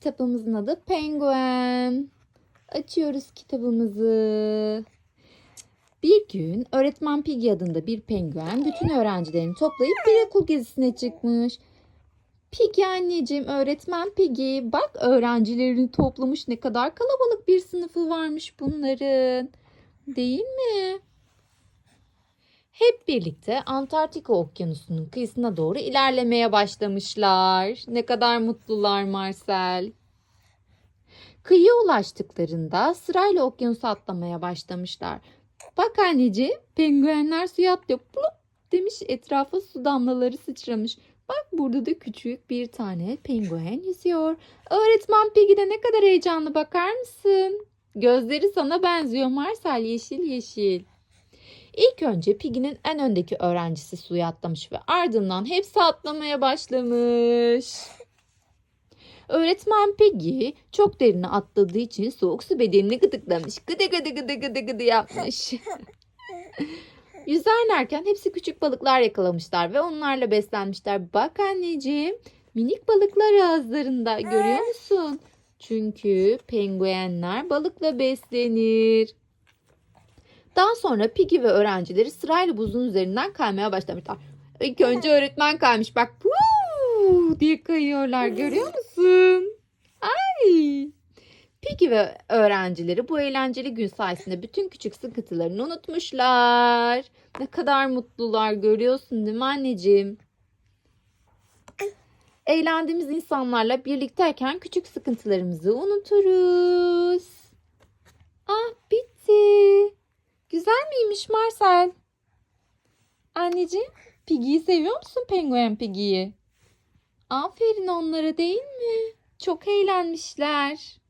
kitabımızın adı Penguen. Açıyoruz kitabımızı. Bir gün öğretmen Piggy adında bir penguen bütün öğrencilerini toplayıp bir okul gezisine çıkmış. Piggy anneciğim, öğretmen Piggy, bak öğrencilerini toplamış ne kadar kalabalık bir sınıfı varmış bunların. Değil mi? Hep birlikte Antarktika Okyanusu'nun kıyısına doğru ilerlemeye başlamışlar. Ne kadar mutlular Marcel. Kıyıya ulaştıklarında sırayla okyanusu atlamaya başlamışlar. Bak anneciğim, penguenler suya atlıyor. Plup demiş etrafa su damlaları sıçramış. Bak burada da küçük bir tane penguen yüzüyor. Öğretmen Piggy de ne kadar heyecanlı bakar mısın? Gözleri sana benziyor Marcel yeşil yeşil. İlk önce Piggy'nin en öndeki öğrencisi suya atlamış ve ardından hepsi atlamaya başlamış. Öğretmen Piggy çok derine atladığı için soğuk su bedenini gıdıklamış. Gıdı gıdı gıdı gıdı gıdı yapmış. Yüzerlerken hepsi küçük balıklar yakalamışlar ve onlarla beslenmişler. Bak anneciğim minik balıklar ağızlarında görüyor musun? Çünkü penguenler balıkla beslenir. Daha sonra Piggy ve öğrencileri sırayla buzun üzerinden kaymaya başlamışlar. İlk önce öğretmen kaymış. Bak "Huu!" diye kayıyorlar görüyor musun? Ay. Piggy ve öğrencileri bu eğlenceli gün sayesinde bütün küçük sıkıntılarını unutmuşlar. Ne kadar mutlular görüyorsun değil mi anneciğim? Eğlendiğimiz insanlarla birlikteyken küçük sıkıntılarımızı unuturuz. Miymiş Marcel? Anneciğim, Piggy'yi seviyor musun penguen Piggy'yi? Aferin onlara değil mi? Çok eğlenmişler.